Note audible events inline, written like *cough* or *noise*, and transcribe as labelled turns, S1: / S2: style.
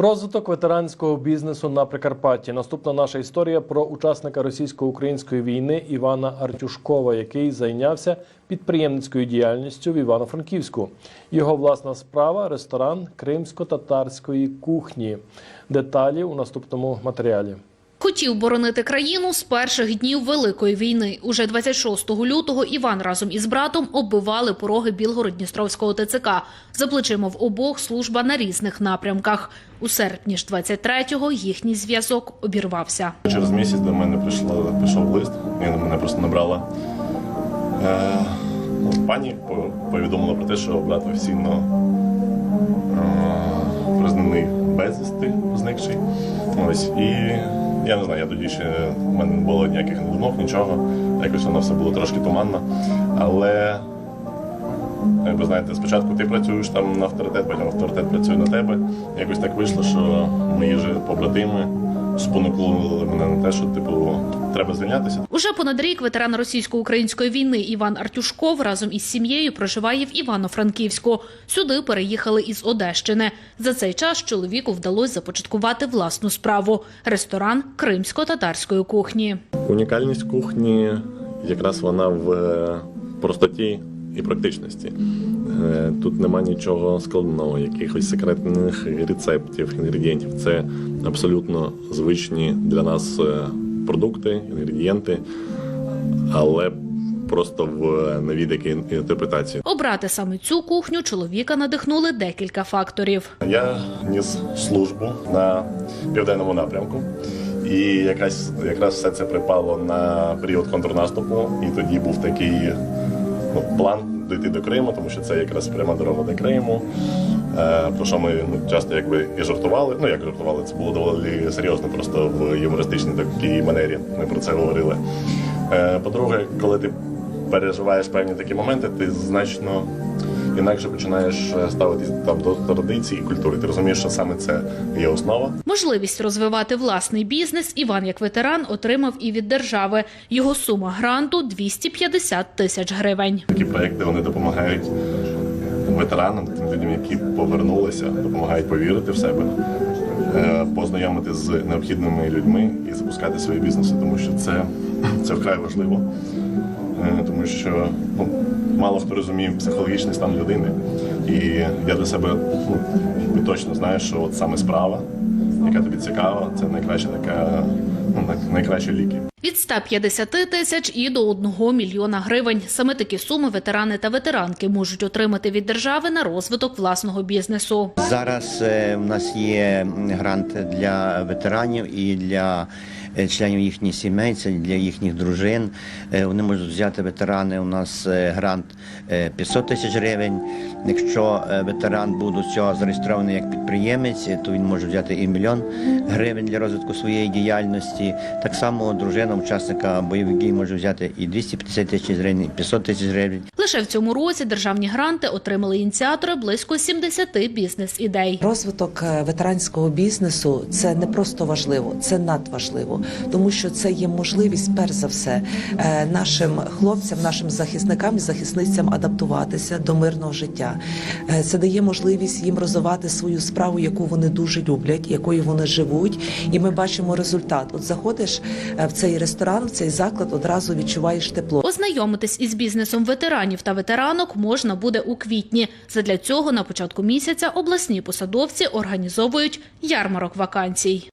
S1: Розвиток ветеранського бізнесу на Прикарпатті. Наступна наша історія про учасника російсько-української війни Івана Артюшкова, який зайнявся підприємницькою діяльністю в Івано-Франківську. Його власна справа ресторан кримсько-татарської кухні. Деталі у наступному матеріалі.
S2: Хотів боронити країну з перших днів Великої війни. Уже 26 лютого Іван разом із братом оббивали пороги Білгород-Дністровського ТЦК. За плечима в обох служба на різних напрямках. У серпні ж 23-го їхній зв'язок обірвався.
S3: Через місяць до мене прийшло, прийшов лист, і мене просто набрала е, ну, пані, по- повідомила про те, що брат офіційно е, признаний безвісти, зникший. Ось, і я не знаю, я тоді ще в мене не було ніяких думок, нічого. Якось воно все було трошки туманно. Але ви знаєте, спочатку ти працюєш там на авторитет, потім авторитет працює на тебе. Якось так вийшло, що мої ж побратими спонукнули мене на те, що типу треба звільнятися.
S2: Уже понад рік ветеран російсько-української війни Іван Артюшков разом із сім'єю проживає в Івано-Франківську. Сюди переїхали із Одещини. За цей час чоловіку вдалося започаткувати власну справу ресторан кримсько-татарської кухні.
S3: Унікальність кухні якраз вона в е, простоті і практичності. Е, Тут нема нічого складного, якихось секретних рецептів, інгредієнтів. Це абсолютно звичні для нас е, продукти, інгредієнти, але просто в новій інтерпретації.
S2: Обрати саме цю кухню чоловіка надихнули декілька факторів.
S3: Я ніс службу на південному напрямку, і якась якраз все це припало на період контрнаступу. І тоді був такий ну, план дійти до Криму, тому що це якраз пряма дорога до Криму. Е, про що ми ну, часто якби і жартували. Ну як жартували, це було доволі серйозно, просто в юмористичній такій манері. Ми про це говорили. Е, по-друге, коли ти переживаєш певні такі моменти, ти значно інакше починаєш е, ставитись там до традицій і культури. Ти розумієш, що саме це є основа.
S2: Можливість розвивати власний бізнес Іван як ветеран отримав і від держави. Його сума гранту 250 тисяч гривень.
S3: Такі проекти вони допомагають ветеранам, тим людям, які повернулися, допомагають повірити в себе, е, познайомити з необхідними людьми і запускати свої бізнеси, тому що це, *laughs* це вкрай важливо. Е, Тому що ну, мало хто розуміє психологічний стан людини. І я для себе ну, точно знаю, що от саме справа, яка тобі цікава, це найкраще така, ну, най- найкращі ліки.
S2: Від 150 тисяч і до 1 мільйона гривень. Саме такі суми ветерани та ветеранки можуть отримати від держави на розвиток власного бізнесу.
S4: Зараз е, в нас є грант для ветеранів і для е, членів їхніх сімей, це для їхніх дружин. Е, Вони можуть взяти ветерани. У нас грант е, 500 тисяч гривень. Якщо ветеран буде цього зареєстрований як підприємець, то він може взяти і мільйон гривень для розвитку своєї діяльності. Так само дружина учасника бойових дій може взяти і 250 тисяч гривень, і 500 тисяч гривень.
S2: Лише в цьому році державні гранти отримали ініціатори близько 70 бізнес-ідей.
S5: Розвиток е, ветеранського бізнесу це не просто важливо, це надважливо, тому що це є можливість, перш за все, е, нашим хлопцям, нашим захисникам і захисницям адаптуватися до мирного життя. Е, Це дає можливість їм розвивати свою справу, яку вони дуже люблять, якою вони живуть. І ми бачимо результат. От заходиш в цей ресторан, в цей заклад, одразу відчуваєш тепло.
S2: Ознайомитись із бізнесом ветеранів та ветеранок можна буде у квітні. Задля цього на початку місяця обласні посадовці організовують ярмарок вакансій.